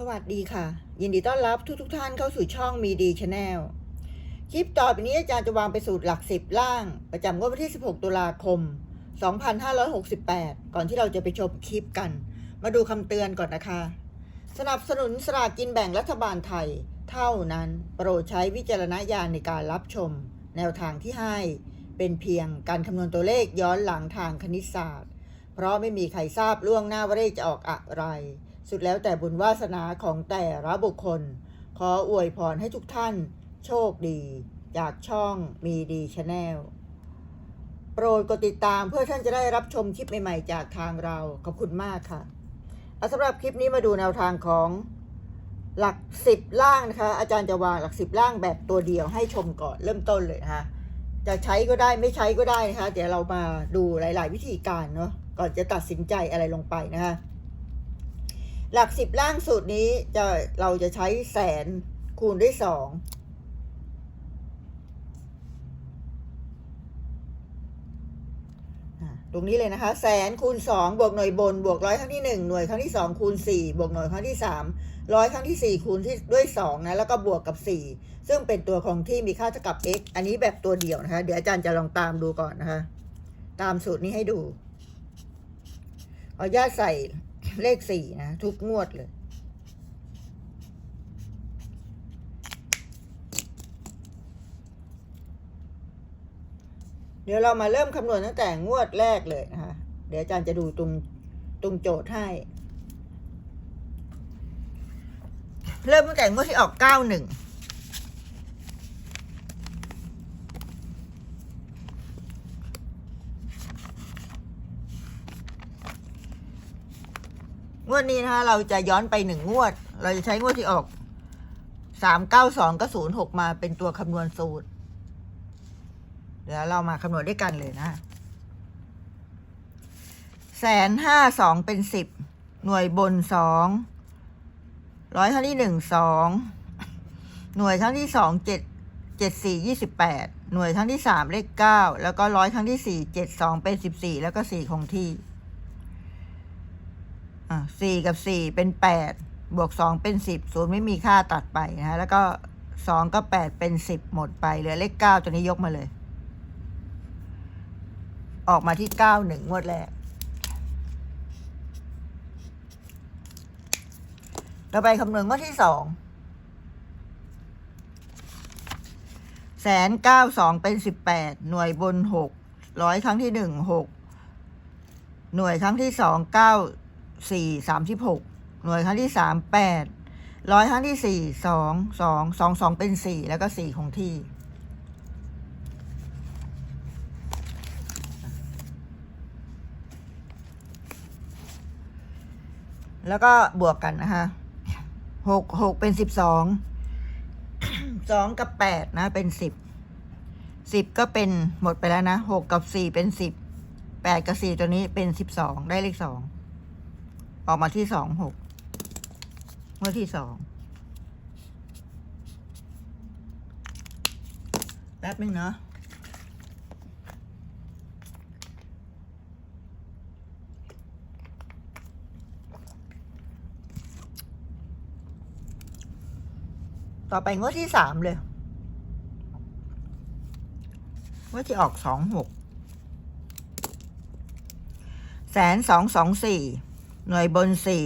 สวัสดีค่ะ ยินดีต้อนรับทุกทท่านเข้าสู่ช่องมีดีชาแนลคลิปต่อไปนี้อาจารย์จะวางไปสูตรหลักสิบล่าง ประจำงวดวันที่ 16 ตุลาคม 2568 ก่อนที่เราจะไปชมคลิปกัน มาดูคำเตือนก่อนนะคะ สนับสนุนสลากกินแบ่งรัฐบาลไทย เท่านั้นโปรดใช้วิจารณญาณในการรับชม แนวทางที่ให้เป็นเพียงการคำนวณตัวเลขย้อนหลังทางคณิตศาสตร์ เพราะไม่มีใครทราบล่วงหน้าว่าเลขจะออกอะไร สุดแล้วแต่บุญวาสนาของแต่ละบุคคล ขออวยพรให้ทุกท่าน โชคดี จากช่องมีดีชาแนลโปรดกดติดตามเพื่อท่านจะได้รับชมคลิปใหม่ๆ จากทางเรา ขอบคุณมากค่ะเอาสำหรับคลิปนี้มาดูแนวทางของหลักสิบล่างนะคะ อาจารย์จะวางหลักสิบล่างแบบตัวเดียวให้ชมก่อนเริ่มต้นเลยนะคะจะใช้ก็ได้ไม่ใช้ก็ได้นะคะ เดี๋ยวเรามาดูหลาย ๆ วิธีการเนาะก่อนจะตัดสินใจอะไรลงไปนะคะ หลักสิบล่างสูตรนี้จะเราจะใช้แสนคูณด้วยสองตรงนี้เลยนะคะ แสนคูณสองบวกหน่วยบน บวกร้อยครั้งที่หนึ่งหน่วยครั้งที่สองคูณสี่บวกหน่วยครั้งที่สามร้อยครั้งที่สี่คูณที่ด้วยสองนะแล้วก็บวกกับสี่ซึ่งเป็นตัวของที่มีค่าเท่ากับ x อันนี้แบบตัวเดียวนะคะ เดี๋ยวอาจารย์จะลองตามดูก่อนนะคะ ตามสูตรนี้ให้ดูเอาญาตใส่ เลขสี่นะ ทุกงวดเลย เดี๋ยวเรามาเริ่มคำนวณตั้งแต่งวดแรกเลยนะคะ เดี๋ยวอาจารย์จะดูตรงตรงโจทย์ให้ เริ่มตั้งแต่งวดที่ออกเก้าหนึ่ง วดนี้นะคะเราจะย้อนไปหนึ่งงวด เราจะใช้งวดที่ออกสามเก้าสองก็ศูนย์หกมาเป็นตัวคำนวณสูตร เดี๋ยวเรามาคำนวณด้วยกันเลยนะแสนห้าสองเป็นสิบหน่วยบนสองร้อยครั้งที่หนึ่งสองหน่วยครั้งที่สองเจ็ดเจ็ดสี่ยี่สิบแปดหน่วยครั้งที่สามเลขเก้าแล้วก็ร้อยครั้งที่สี่เจ็ดสองเป็นสิบสี่แล้วก็สี่คงที่ สี่กับสี่เป็นแปดบวกสองเป็นสิบศูนย์ไม่มีค่าตัดไปนะฮะแล้วก็สองกับแปดเป็นสิบหมดไปเหลือเลขเก้าตัวนี้ยกมาเลย ออกมาที่เก้าหนึ่งงวดแรกต่อไปคำนวณงวดที่สองแสนเก้าสองเป็นสิบแปดหน่วยบนหกร้อยครั้งที่หนึ่งหกหน่วยครั้งที่สองเก้า สี่สามสิบหกหน่วยครั้งที่สามแปดร้อยครั้งที่สี่สองสองสองสองเป็นสี่แล้วก็สี่คงที่ แล้วก็บวกกันนะคะหกหกเป็นสิบสองสองกับแปดนะเป็นสิบสิบก็เป็นหมดไปแล้วนะหกกับสี่เป็นสิบแปดกับสี่ตัวนี้เป็นสิบสองได้เลขสอง ออกมาที่สองหกเมื่อที่สองแป๊บนึงเนาะต่อไปงวดที่สามเลยงวดที่ออกสองหกแสนสองสองสี่ หน่วยบนสี่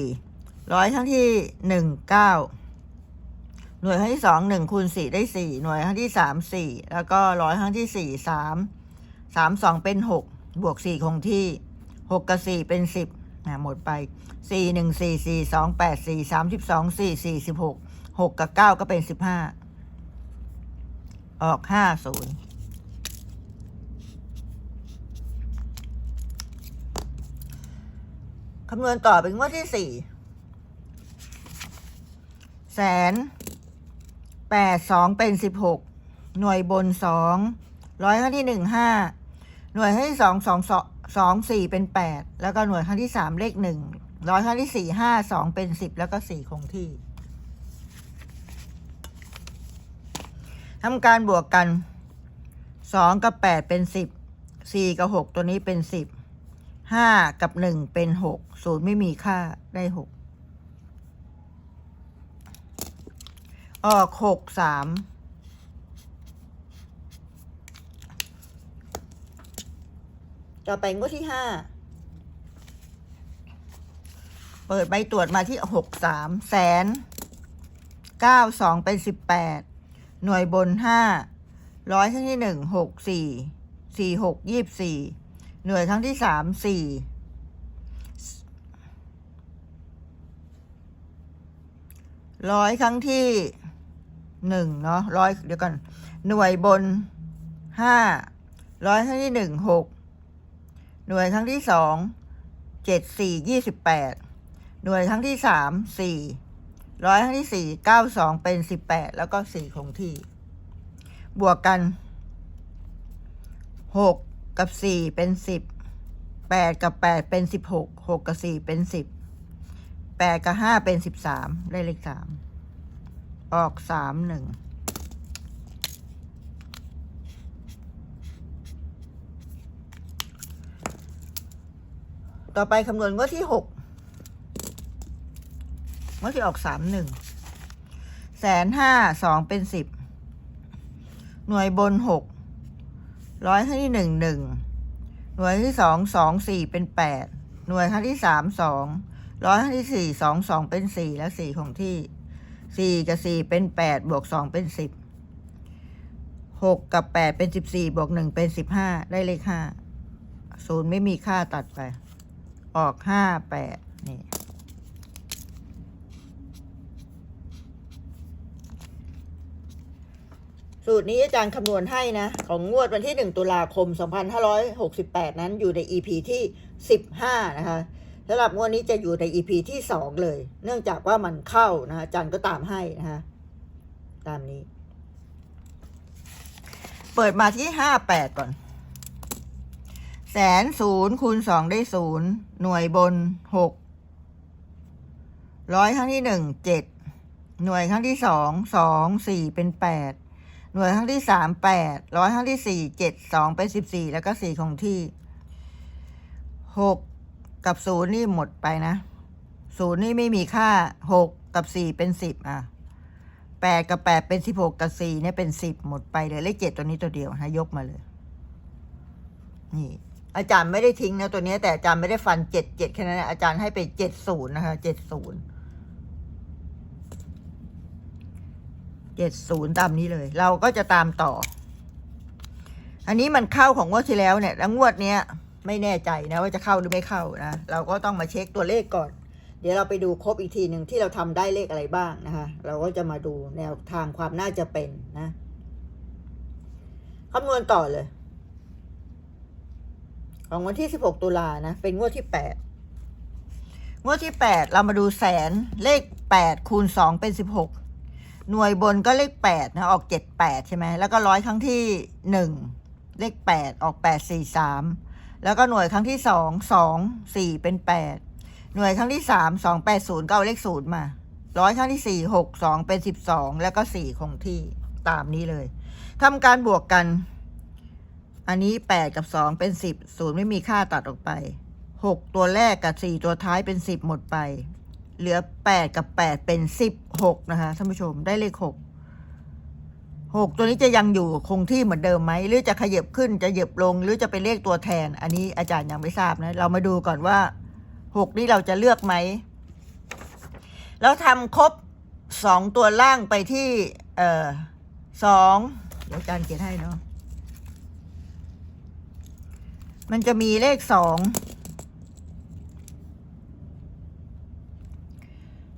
ร้อยครั้งที่หนึ่งเก้าหน่วยครั้งที่สองหนึ่งคูณสี่ได้สี่หน่วยครั้งที่สามสี่แล้วก็ร้อยครั้งที่สี่สามสามสองเป็นหกบวกสี่คงที่หกกับสี่เป็นสิบนะหมดไปสี่หนึ่งสี่สี่สองแปดสี่สามสิบสองสี่สี่สิบหกหกกับเก้าก็เป็นสิบห้าออกห้าศูนย์ คำนวณต่อเป็นงวดที่สี่แสนแปดสองเป็นสิบหกหน่วยบนสองร้อยครั้งที่หนึ่งห้าหน่วยครั้งที่สองสองสองสองสี่เป็นแปดแล้วก็หน่วยครั้งที่สามเลขหนึ่งร้อยครั้งที่สี่ห้าสองเป็นสิบแล้วก็สี่คงที่ทำการบวกกันสองกับแปดเป็นสิบสี่กับหกตัวนี้เป็นสิบ ห้ากับหนึ่งเป็นหกศูนย์ไม่มีค่าได้หกออกหกสามต่อไปงวดที่ห้าเปิดใบตรวจมาที่หกสามแสนเก้าสองเป็นสิบแปดหน่วยบนห้าร้อยครั้งที่หนึ่งหกสี่สี่หกยี่สี่ หน่วยครั้งที่สามสี่ร้อยครั้งที่หนึ่งเนาะร้อยเดี๋ยวก่อนหน่วยบนห้าร้อยครั้งที่หนึ่งหกหน่วยครั้งที่สองเจ็ดสี่ยี่สิบแปดหน่วยครั้งที่สามสี่ร้อยครั้งที่สี่เก้าสองเป็นสิบแปดแล้วก็สี่คงที่ บวกกันหก กับสี่เป็นสิบแปดกับแปดเป็นสิบหกหกกับสี่เป็นสิบแปดกับห้าเป็นสิบสามได้เลขสามออกสามหนึ่งต่อไปคำนวณงวดที่หกงวดที่ออกสามหนึ่งแสนห้าสองเป็นสิบหน่วยบนหก ร้อยครั้งที่หนึ่งหนึ่งหน่วยที่สองสองสี่เป็นแปดหน่วยครั้งที่สามสองร้อยครั้งที่สี่สองสองเป็นสี่และสี่ของที่สี่กับสี่เป็นแปดบวกสองเป็นสิบหกกับแปดเป็นสิบสี่บวกหนึ่งเป็นสิบห้าได้เลขห้าศูนย์ไม่มีค่าตัดไป ออกห้าแปดนี่ สูตรนี้อาจารย์คำนวณให้นะ ของงวดวันที่ 1 ตุลาคม 2568 นั้นอยู่ใน EP ที่ 15 นะคะสำหรับงวดนี้จะอยู่ใน EP ที่ 2 เลย เนื่องจากว่ามันเข้านะอาจารย์ก็ตามให้นะคะตามนี้ เปิดมาที่ 58 ก่อน แสนศูนย์คูณสองได้ศูนย์หน่วยบนหกร้อยครั้งที่หนึ่งเจ็ดหน่วยครั้งที่สองสองสี่เป็นแปด หน่วยครั้งที่สามแปดร้อยครั้งที่สี่เจ็ดสองเป็นสิบสี่แล้วก็สี่คงที่หกกับศูนย์นี่หมดไปนะศูนย์นี่ไม่มีค่าหกกับสี่เป็นสิบอะแปดกับแปดเป็นสิบหกกับสี่เนี่ยเป็นสิบหมดไปเลยเลขเจ็ดตัวนี้ตัวเดียวนะยกมาเลย นี่ อาจารย์ไม่ได้ทิ้งนะตัวนี้แต่อาจารย์ไม่ได้ฟันเจ็ดเจ็ดแค่นั้นอาจารย์ให้ไปเจ็ดศูนย์นะคะเจ็ดศูนย์ เจ็ดศูนย์ตามนี้เลย เราก็จะตามต่อ อันนี้มันเข้าของงวดที่แล้วเนี่ยแล้วงวดเนี้ยไม่แน่ใจนะว่าจะเข้าหรือไม่เข้านะ เราก็ต้องมาเช็คตัวเลขก่อน เดี๋ยวเราไปดูครบอีกทีหนึ่งที่เราทำได้เลขอะไรบ้างนะคะ เราก็จะมาดูแนวทางความน่าจะเป็นนะคำนวณต่อเลย ของวันที่16ตุลานะ เป็นงวดที่8งวดที่8เรามาดูแสนเลข8คูณ2เป็น16ห หน่วยบนก็เลข8นะออก78ใช่ไหมแล้วก็ร้อยครั้งที่1เลข8ออก843แล้วก็หน่วยครั้งที่2 2 4เป็น8หน่วยครั้งที่3 2 8 0ก็เอาเลข0มาร้อยครั้งที่4 6 2เป็น12แล้วก็4คงที่ตามนี้เลยทำการบวกกัน อันนี้แปดกับสองเป็นสิบศูนย์ไม่มีค่าตัดออกไปหกตัวแรกกับสี่ตัวท้ายเป็นสิบหมดไป เหลือแปดกับแปดเป็นสิบหกนะคะท่านผู้ชมได้เลขหกหกตัวนี้จะยังอยู่คงที่เหมือนเดิมไหมหรือจะขยับขึ้นจะเหยียบลง หรือจะเป็นเลขตัวแทน อันนี้อาจารย์ยังไม่ทราบนะ เรามาดูก่อนว่าหกนี่เราจะเลือกไหมเราทำครบสองตัวล่างไปที่ เอ่อสองเดี๋ยวอาจารย์เขียนให้เนาะมันจะมีเลขสอง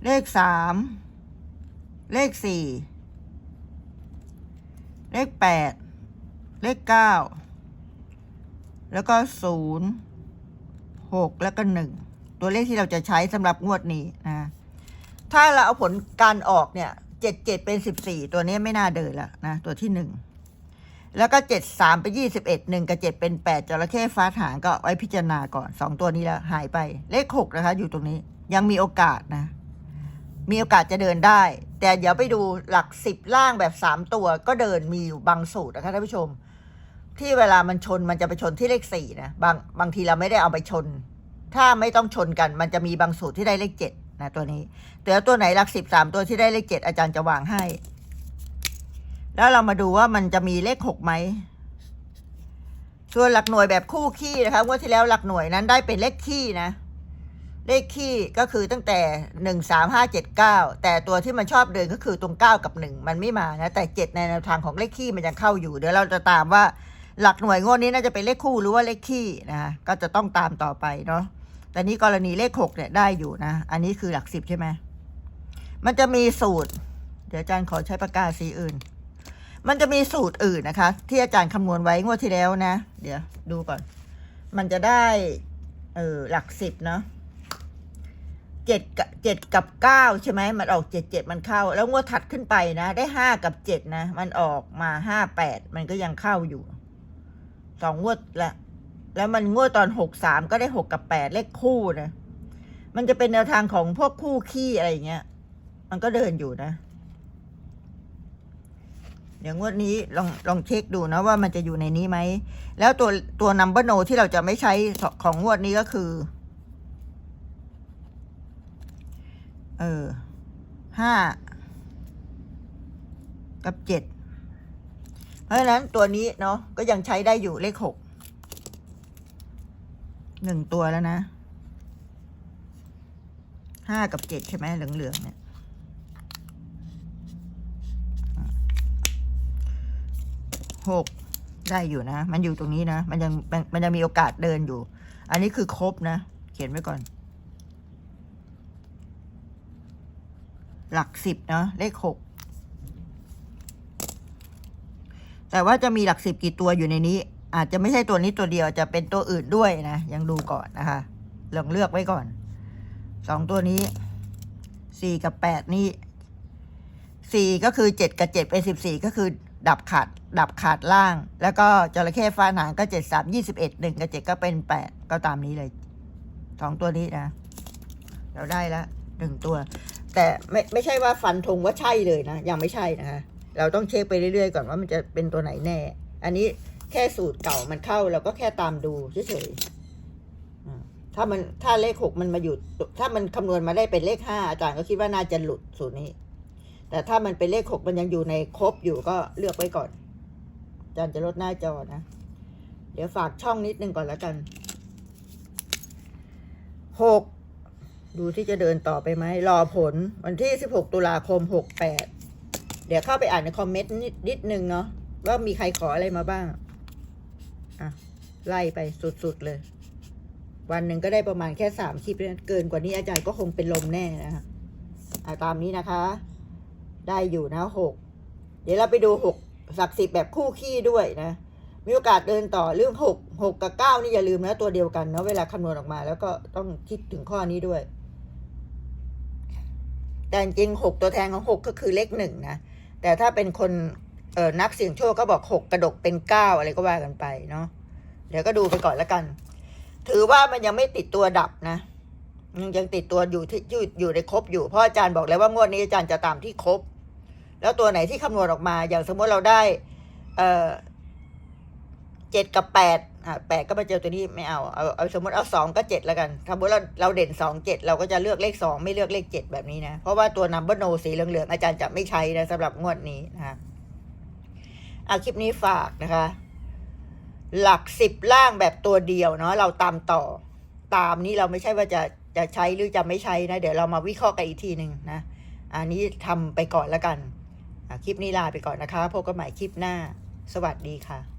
เลขสามเลขสี่เลขแปดเลขเก้าแล้วก็ศูนย์หกแล้วก็หนึ่งตัวเลขที่เราจะใช้สำหรับงวดนี้นะถ้าเราเอาผลการออกเนี่ยเจ็ดเจ็ดเป็นสิบสี่ตัวนี้ไม่น่าเดินละนะตัวที่หนึ่งแล้วก็เจ็ดสามไปยี่สิบเอ็ดหนึ่งกับเจ็ดเป็นแปดจระเข้ฟ้าถางก็ไว้พิจารณาก่อนสองตัวนี้แล้วหายไปเลขหกนะคะ อยู่ตรงนี้ยังมีโอกาสนะ มีโอกาสจะเดินได้ แต่เดี๋ยวไปดูหลักสิบล่างแบบสามตัวก็เดินมีอยู่บางสูตรนะคะท่านผู้ชม ที่เวลามันชนมันจะไปชนที่เลขสี่นะบางบางทีเราไม่ได้เอาไปชน ถ้าไม่ต้องชนกัน มันจะมีบางสูตรที่ได้เลขเจ็ดนะตัวนี้แต่ตัวไหนหลักสิบสามตัวที่ได้เลขเจ็ดอาจารย์จะวางให้ แล้วเรามาดูว่ามันจะมีเลขหกไหมส่วนหลักหน่วยแบบคู่ขี้นะคะงวดที่แล้วหลักหน่วยนั้นได้เป็นเลขขี้นะ เลขขี้ก็คือตั้งแต่หนึ่งสามห้าเจ็ดเก้าแต่ตัวที่มันชอบเดินก็คือตรงเก้ากับหนึ่งมันไม่มานะ แต่เจ็ดในแนวทางของเลขขี้มันยังเข้าอยู่ เดี๋ยวเราจะตามว่าหลักหน่วยงวดนี้น่าจะเป็นเลขคู่หรือว่าเลขขี้นะคะก็จะต้องตามต่อไปเนาะแต่นี้กรณีเลขหกเนี่ยได้อยู่นะ อันนี้คือหลักสิบใช่ไหมมันจะมีสูตร เดี๋ยวอาจารย์ขอใช้ปากกาสีอื่น มันจะมีสูตรอื่นนะคะ ที่อาจารย์คำนวณไว้งวดที่แล้วนะ เดี๋ยวดูก่อน มันจะได้เออหลักสิบเนาะ เจ็ดกับเจ็ดกับเก้าใช่ไหมมันออกเจ็ดเจ็ดมันเข้า แล้วงวดถัดขึ้นไปนะ ได้ห้ากับเจ็ดนะ มันออกมาห้าแปดมันก็ยังเข้าอยู่สองงวดละ แล้วมันงวดตอนหกสามก็ได้หกกับแปดเลขคู่นะ มันจะเป็นแนวทางของพวกคู่ขี้อะไรเงี้ย มันก็เดินอยู่นะ เดี๋ยวงวดนี้ลองลองเช็คดูนะว่ามันจะอยู่ในนี้ไหม แล้วตัวตัวนัมเบอร์โนที่เราจะไม่ใช้ของงวดนี้ก็คือ เออห้ากับเจ็ดเพราะฉะนั้นตัวนี้เนาะก็ยังใช้ได้อยู่เลขหกหนึ่งตัวแล้วนะห้ากับเจ็ดใช่ไหมเหลืองๆเนี่ยหกได้อยู่นะ มันอยู่ตรงนี้นะ มันยังมันมันยังมีโอกาสเดินอยู่ อันนี้คือครบนะ เขียนไว้ก่อน หลักสิบเนาะเลขหกแต่ว่าจะมีหลักสิบกี่ตัวอยู่ในนี้ อาจจะไม่ใช่ตัวนี้ตัวเดียวจะเป็นตัวอื่นด้วยนะ ยังดูก่อนนะคะลองเลือกไว้ก่อนสองตัวนี้สี่กับแปดนี่สี่ก็คือเจ็ดกับเจ็ดเป็นสิบสี่ก็คือดับขาดดับขาดล่าง แล้วก็จระเข้ฟ้าหางก็เจ็ดสามยี่สิบเอ็ดหนึ่งกับเจ็ดก็เป็นแปดก็ตามนี้เลยสองตัวนี้นะ เราได้ละหนึ่งตัว แต่ไม่ไม่ใช่ว่าฟันธงว่าใช่เลยนะ ยังไม่ใช่นะคะ เราต้องเช็คไปเรื่อยๆก่อนว่ามันจะเป็นตัวไหนแน่ อันนี้แค่สูตรเก่ามันเข้าเราก็แค่ตามดูเฉยๆถ้ามันถ้าเลขหกมันมาอยู่ ถ้ามันคำนวณมาได้เป็นเลขห้าอาจารย์ก็คิดว่าน่าจะหลุดสูตรนี้ แต่ถ้ามันเป็นเลขหกมันยังอยู่ในครบอยู่ก็เลือกไว้ก่อน อาจารย์จะลดหน้าจอนะ เดี๋ยวฝากช่องนิดนึงก่อนแล้วกันหก ดูที่จะเดินต่อไปไหมรอผลวันที่สิบหกตุลาคมหกแปดเดี๋ยวเข้าไปอ่านในคอมเมนต์นิดนิดนึงเนาะว่ามีใครขออะไรมาบ้าง อะ ไล่ไปสุด ๆ เลย วันหนึ่งก็ได้ประมาณแค่สามคลิปเกินกว่านี้อาจารย์ก็คงเป็นลมแน่นะคะอะตามนี้นะคะ ได้อยู่นะหกเดี๋ยวเราไปดูหกศักดิ์สิทธิ์แบบคู่ขี้ด้วยนะมีโอกาสเดินต่อเรื่องหกหกกับเก้านี่อย่าลืมนะตัวเดียวกันเนาะเวลาคำนวณออกมา แล้วก็ต้องคิดถึงข้อนี้ด้วย แต่จริงหกตัวแทนของหกก็คือเลขหนึ่งนะ แต่ถ้าเป็นคนเออนักเสี่ยงโชคก็บอกหกกระดกเป็นเก้าอะไรก็ว่ากันไปเนาะเดี๋ยวก็ดูไปก่อนแล้วกัน ถือว่ามันยังไม่ติดตัวดับนะยังยังติดตัวอยู่ที่อยู่อยู่ในครบอยู่เพราะอาจารย์บอกแล้วว่างวดนี้อาจารย์จะตามที่ครบ แล้วตัวไหนที่คำนวณออกมา อย่างสมมติเราได้ เออเจ็ดกับแปด อะแปดก็มาเจอตัวนี้ไม่เอาเอาเอาสมมติเอาสองก็เจ็ดแล้วกันสมมติเราเราเด่นสองเจ็ดเราก็จะเลือกเลขสองไม่เลือกเลขเจ็ดแบบนี้นะเพราะว่าตัวนัมเบอร์โนสีเหลืองๆอาจารย์จะไม่ใช้นะสำหรับงวดนี้นะคะเอาคลิปนี้ฝากนะคะ หลักสิบล่างแบบตัวเดียวเนาะเราตามต่อตามนี้เราไม่ใช่ว่าจะจะใช้หรือจะไม่ใช้นะ เดี๋ยวเรามาวิเคราะห์กันอีกทีหนึ่งนะ อันนี้ทำไปก่อนแล้วกันอะคลิปนี้ลาไปก่อนนะคะ พบกันใหม่คลิปหน้า สวัสดีค่ะ